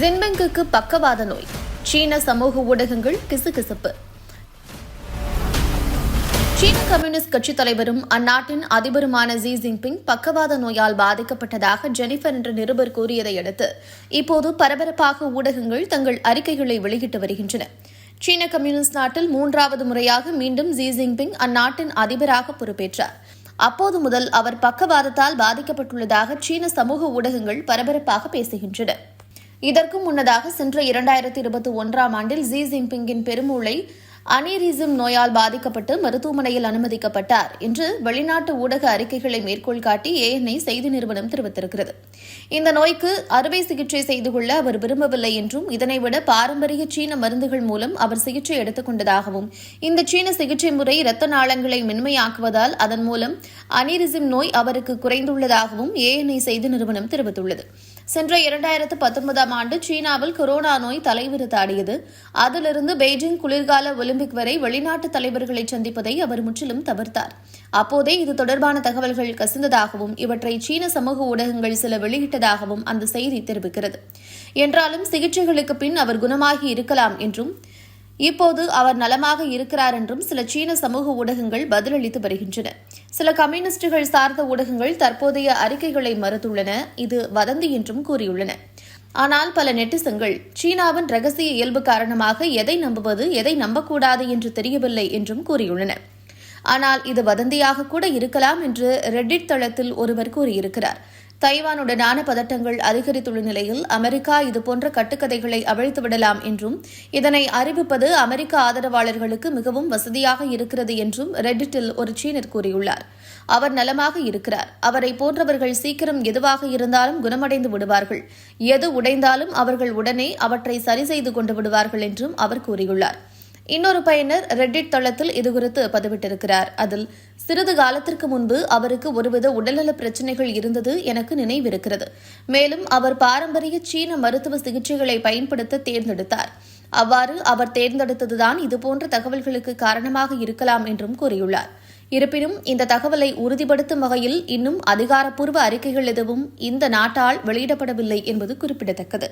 ஜின்பெங்குக்கு பக்கவாத நோய். சீன சமூக ஊடகங்கள் கிசுகிசுப்பு. சீன கம்யூனிஸ்ட் கட்சித் தலைவரும் அந்நாட்டின் அதிபருமான ஜி ஜின்பிங் பக்கவாத நோயால் பாதிக்கப்பட்டதாக ஜெனிஃபர் என்ற நிருபர் கூறியதை அடுத்து இப்போது பரபரப்பாக ஊடகங்கள் தங்கள் அறிக்கைகளை வெளியிட்டு வருகின்றன. சீன கம்யூனிஸ்ட் நாட்டில் மூன்றாவது முறையாக மீண்டும் ஜி ஜின்பிங் அந்நாட்டின் அதிபராக பொறுப்பேற்றார். அப்போது முதல் அவர் பக்கவாதத்தால் பாதிக்கப்பட்டுள்ளதாக சீன சமூக ஊடகங்கள் பரபரப்பாக பேசுகின்றன. இதற்கு முன்னதாக சென்ற இரண்டாயிரத்தி இருபத்தி ஒன்றாம் ஆண்டில் ஜி ஜின்பிங்கின் பெருமூளை அனீரிசம் நோயால் பாதிக்கப்பட்டு மருத்துவமனையில் அனுமதிக்கப்பட்டார் என்று வெளிநாட்டு ஊடக அறிக்கைகளை மேற்கோள் காட்டி ஏஎன்ஐ செய்தி நிறுவனம் தெரிவித்திருக்கிறது. இந்த நோய்க்கு அறுவை சிகிச்சை செய்து கொள்ள அவர் விரும்பவில்லை என்றும் இதனைவிட பாரம்பரிய சீன மருந்துகள் மூலம் அவர் சிகிச்சை எடுத்துக் கொண்டதாகவும் இந்த சீன சிகிச்சை முறை இரத்த நாளங்களை மென்மையாக்குவதால் அதன் மூலம் அனீரிசம் நோய் அவருக்கு குறைந்துள்ளதாகவும் ஏஎன்ஐ செய்தி நிறுவனம் தெரிவித்துள்ளது. சென்ற இரண்டாயிரத்து பத்தொன்பதாம் ஆண்டு சீனாவில் கொரோனா நோய் தலைவிரித்தாடியது. அதிலிருந்து பெய்ஜிங் குளிர்கால ஒலிம்பிக் வரை வெளிநாட்டு தலைவர்களை சந்திப்பதை அவர் முற்றிலும் தவிர்த்தார். அப்போதே இது தொடர்பான தகவல்கள் கசிந்ததாகவும் இவற்றை சீன சமூக ஊடகங்கள் சில வெளியிட்டதாகவும் அந்த செய்தி தெரிவிக்கிறது. என்றாலும் சிகிச்சைகளுக்கு பின் அவர் குணமாகி இருக்கலாம் என்றும் இப்போது அவர் நலமாக இருக்கிறார் என்றும் சில சீன சமூக ஊடகங்கள் பதிலளித்து வருகின்றன. சில கம்யூனிஸ்டுகள் சார்ந்த ஊடகங்கள் தற்போதைய அறிக்கைகளை மறுத்துள்ளன. இது வதந்தி என்றும் கூறியுள்ளன. ஆனால் பல நெட்டிசன்கள் சீனாவின் ரகசிய இயல்பு காரணமாக எதை நம்புவது எதை நம்பக்கூடாது என்று தெரியவில்லை என்றும் கூறியுள்ளன. ஆனால் இது வதந்தியாக கூட இருக்கலாம் என்று ரெட்டிட் தளத்தில் ஒருவர் கூறியிருக்கிறார். தைவானுடனான பதட்டங்கள் அதிகரித்துள்ள நிலையில் அமெரிக்கா இதுபோன்ற கட்டுக்கதைகளை அவிழ்த்துவிடலாம் என்றும் இதனை அறிவிப்பது அமெரிக்க ஆதரவாளர்களுக்கு மிகவும் வசதியாக இருக்கிறது என்றும் ரெட்டிட்டில் ஒரு சீனர் கூறியுள்ளார். அவர் நலமாக இருக்கிறார். அவரை போன்றவர்கள் சீக்கிரம் எதுவாக இருந்தாலும் குணமடைந்து விடுவார்கள். எது உடைந்தாலும் அவர்கள் உடனே அவற்றை சரி செய்து கொண்டு விடுவார்கள் என்றும் அவர் கூறியுள்ளார். இன்னொரு பயனர் ரெட்டிட் தளத்தில் இதுகுறித்து பதிவிட்டிருக்கிறார். அதில் சிறிது காலத்திற்கு முன்பு அவருக்கு ஒருவித உடல்நல பிரச்சினைகள் இருந்தது எனக்கு நினைவிருக்கிறது. மேலும் அவர் பாரம்பரிய சீன மருத்துவ சிகிச்சைகளை பயன்படுத்த தேர்ந்தெடுத்தார். அவ்வாறு அவர் தேர்ந்தெடுத்ததுதான் இதுபோன்ற தகவல்களுக்கு காரணமாக இருக்கலாம் என்றும் கூறியுள்ளார். இருப்பினும் இந்த தகவலை உறுதிப்படுத்தும் வகையில் இன்னும் அதிகாரப்பூர்வ அறிக்கைகள் எதுவும் இந்த நாட்டால் வெளியிடப்படவில்லை என்பது குறிப்பிடத்தக்கது.